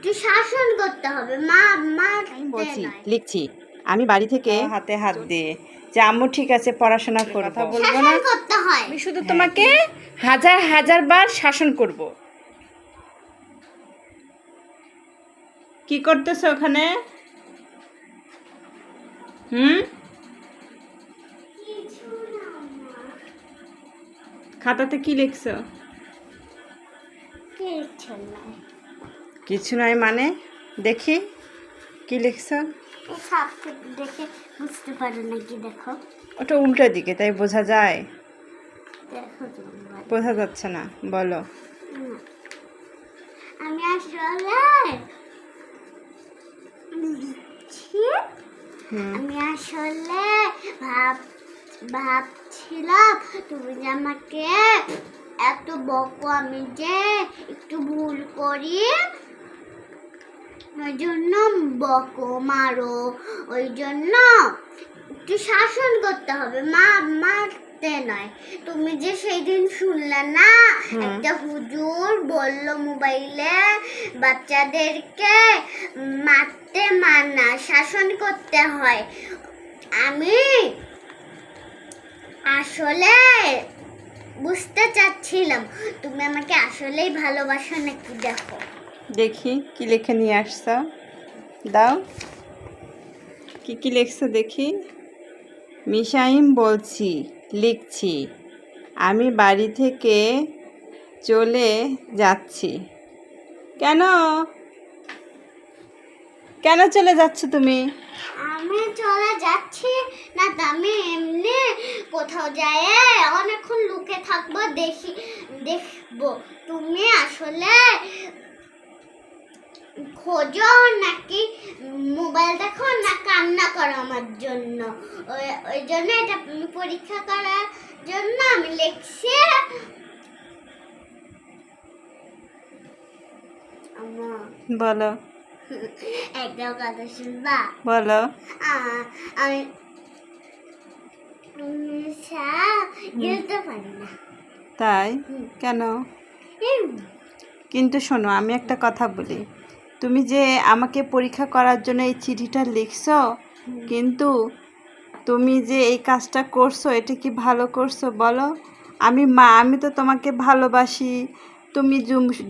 একটু শাসন করতে হবে। মা মা আমি বলছি লিখছি আমি বাড়ি থেকে হাতে হাত দিয়ে যে আম্মু ঠিক আছে পড়াশোনা করব। কথা বলব না? করতে হয়। আমি শুধু তোমাকে হাজার হাজার বার শাসন করব। কি করতেছো ওখানে? হুম? খাতাতে কি লিখছো? কিছু না কিছু নয় মানে? দেখি কি লিখছো? এই সাপকে দেখে বুঝতে পারো নাকি দেখো। ওটা উল্টো দিকে তাই বোঝা যায়? বোঝা যাচ্ছে না বলো। আমি আসলে আমি আসলে ভাব ভাবছিলাম তুমি যে আমাকে এত বকো আমি যে একটু ভুল করি। ওই জন্য বকো মারো ওই জন্য একটু শাসন করতে হবে। মা মারতে নয়। তুমি যে শুনলে না একটা হুজুর বলল মোবাইলে বাচ্চাদেরকে মারতে মানা শাসন করতে হয়। আমি আসলে বুঝতে চাচ্ছিলাম। তুমি আমাকে আসলেই ভালোবাসো নাকি দেখো? দেখি কি লিখে নিয়ে আসছো। দাও। কি কি লিখছো দেখি। মিশাইম বলছি, লিখছি। আমি বাড়ি থেকে চলে যাচ্ছি। কেন? কেন চলে যাচ্ছ তুমি? আমি চলে যাচ্ছি না আমি এমনি কোথাও যায় অনেকক্ষণ লুকে থাকব, দেখি, দেখব। তুমি আসলে খোঁজো নাকি মোবাইল দেখো না কান্না করো আমার জন্য। ওই জন্য এটা পরীক্ষা করার জন্য আমি লিখছি। বলো। একটা কথা শুনবা? বলো। আমি গিলতে পারি না। তাই? কেন? কিন্তু শোনো আমি একটা কথা বলি। তুমি যে আমাকে পরীক্ষা করার জন্য এই চিঠিটা লিখছো কিন্তু তুমি যে এই কাজটা করছ এটা কি ভালো করছ বলো? আমি মা আমি তো তোমাকে ভালোবাসি। তুমি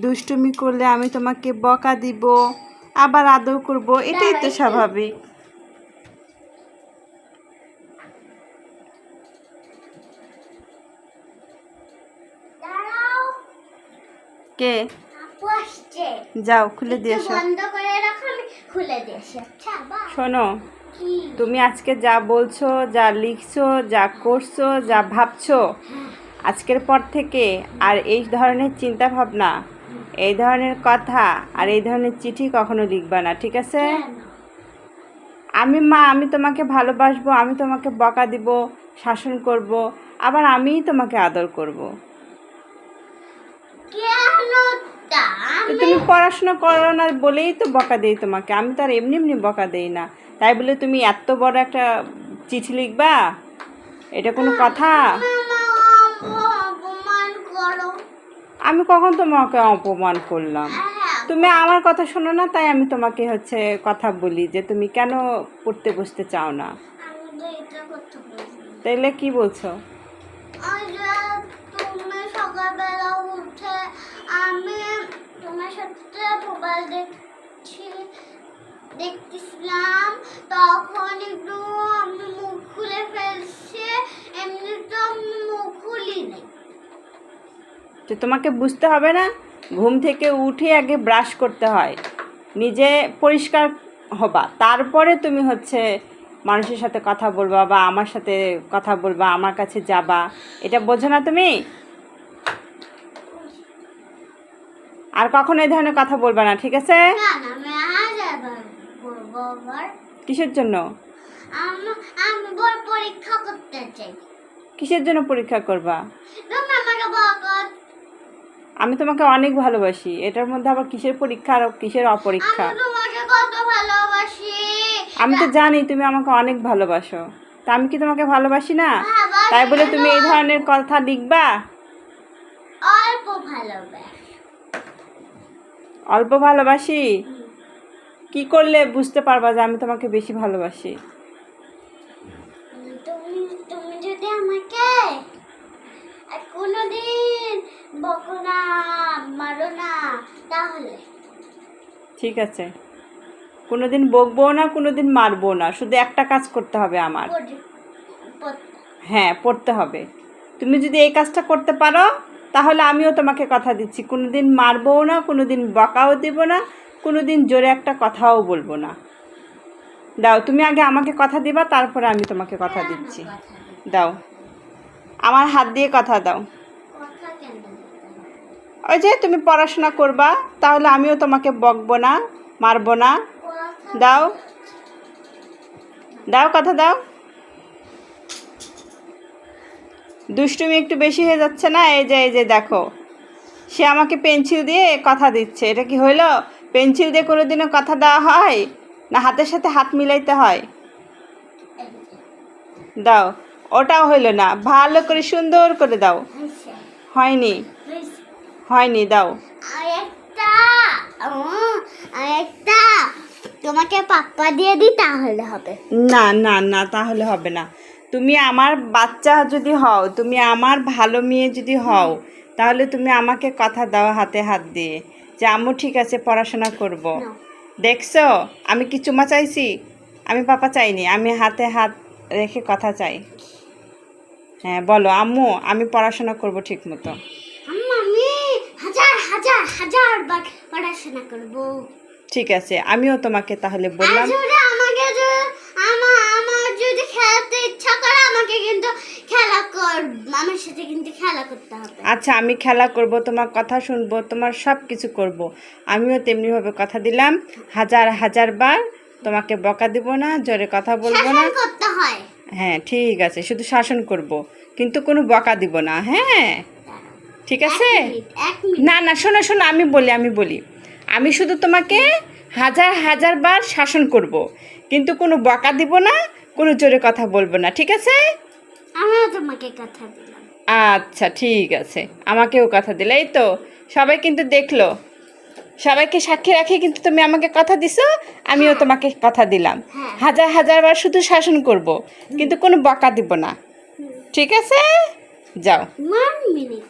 দুষ্টুমি করলে আমি তোমাকে বকা দিব আবার আদর করব এটাই তো স্বাভাবিক। কে? যাও খুলে দিয়ে দিয়েছি আচ্ছা শোনো তুমি আজকে যা বলছো যা লিখছো যা করছ যা ভাবছ আজকের পর থেকে আর এই ধরনের চিন্তা ভাবনা এই ধরনের কথা আর এই ধরনের চিঠি কখনো লিখবা না ঠিক আছে? আমি মা আমি তোমাকে ভালোবাসবো আমি তোমাকে বকা দিব শাসন করব আবার আমিই তোমাকে আদর করব। তা তুমি পড়াশোনা করো না বলেই তো বকা দেই তোমাকে। আমি তো আর এমনি এমনি বকা দেই না। তাই বলে তুমি এত বড় একটা চিঠি লিখবা? এটা কোনো কথা? আমি কখন তোমাকে অপমান করলাম? তুমি আমার কথা শোনো না তাই আমি তোমাকে হচ্ছে কথা বলি যে তুমি কেন পড়তে বসতে চাও না। তাইলে কি বলছো? সকালবেলা উঠে আমি তোমার সাথে দেখছি, দেখতেছিলাম। তখন একটু আমি মুখ খুলে এমনি তো আমি মুখ তোমাকে বুঝতে হবে না, ঘুম থেকে উঠে আগে ব্রাশ করতে হয়, নিজে পরিষ্কার হবা, তারপরে তুমি হচ্ছে মানুষের সাথে কথা বলবা বা আমার সাথে কথা বলবা, আমার কাছে যাবা, এটা বোঝো না তুমি? আর কখনো এই ধরনের কথা বলবা না ঠিক আছে? কিসের জন্য? পরীক্ষা করতে চাই। কিসের জন্য পরীক্ষা করবা? আমি তোমাকে অনেক ভালোবাসি এটার মধ্যে আবার কিসের পরীক্ষা আর কিসের অপরীক্ষা? আমি তো জানি তুমি আমাকে অনেক ভালোবাসো তা আমি কি তোমাকে ভালোবাসি না? তাই বলে তুমি এই ধরনের কথা লিখবা? অল্প ভালোবাসি। অল্প ভালোবাসি। কি করলে বুঝতে পারবা যে আমি তোমাকে বেশি ভালোবাসি? তুমি তুমি যদি আমাকে কোনোদিন বকো না মারো না তাহলে? ঠিক আছে। কোনোদিন বকবো না কোনোদিন মারবো না শুধু একটা কাজ করতে হবে আমার। হ্যাঁ পড়তে হবে। তুমি যদি এই কাজটা করতে পারো তাহলে আমিও তোমাকে কথা দিচ্ছি। কোনো দিন মারবও না কোনো দিন বকাও দেব না কোনো দিন জোরে একটা কথাও বলব না। দাও, তুমি আগে আমাকে কথা দিবা, তারপরে আমি তোমাকে কথা দিচ্ছি। দাও। আমার হাত দিয়ে কথা দাও? ওই যে তুমি পড়াশোনা করবা, তাহলে আমিও তোমাকে বকবো না, মারবো না। দাও। দাও, কথা দাও। দুষ্টুমি একটু বেশি হয়ে যাচ্ছে না? এই যে এই যে দেখো। সে আমাকে পেন্সিল দিয়ে কথা দিচ্ছে। এটা কি হইল? পেন্সিল দিয়ে কোনো দিনও কথা দেওয়া হয়? না হাতের সাথে হাত মিলাইতে হয়? দাও। ওটাও হইল না। ভালো করে সুন্দর করে দাও। হয়নি। হয়নি দাও। তোমাকে পাপ্পা দিয়ে দিই তাহলে হবে। না না না তাহলে হবে না। তুমি আমার বাচ্চা যদি হও তুমি আমার ভালো মেয়ে যদি হও তাহলে তুমি আমাকে কথা দাও হাতে হাত দিয়ে যে আম্মু ঠিক আছে পড়াশোনা করব। দেখছ? আমি কি চুমা চাইছি? আমি পাপা চাইনি। আমি হাতে হাত রেখে কথা চাই। হ্যাঁ বলো আম্মু আমি পড়াশোনা করব ঠিক মতো হাজার হাজার হাজার বার পড়াশোনা করব। ঠিক আছে আমিও তোমাকে তাহলে বললাম। আমাকে যদি আমার আমার যদি খেলতে ইচ্ছা করে আমাকে কিন্তু খেলা কর আমার সাথে কিন্তু খেলা করতে হবে। আচ্ছা আমি খেলা করব তোমার কথা শুনব তোমার সব কিছু করব। আমিও তেমনিভাবে কথা দিলাম। হাজার হাজার বার তোমাকে বকা দিব না জোরে কথা বলব না। করতে হয়। হ্যাঁ ঠিক আছে শুধু শাসন করব কিন্তু কোনো বকা দিব না হ্যাঁ? ঠিক আছে? না না শোনো শোনো আমি বলি আমি বলি। আমি শুধু তোমাকে হাজার হাজার বার শাসন করব কিন্তু কোনো বকা দিব না কোনো জোরে কথা বলব না ঠিক আছে? আমিও তোমাকে কথা দিলাম। আচ্ছা ঠিক আছে। আমাকেও কথা দিলে এই তো। সবাই কিন্তু দেখল। সবাইকে সাক্ষী রাখি কিন্তু তুমি আমাকে কথা দিছো আমিও তোমাকে কথা দিলাম। হ্যাঁ। হাজার হাজার বার শুধু শাসন করব কিন্তু কোনো বকা দিব না। ঠিক আছে? যাও। মিনিট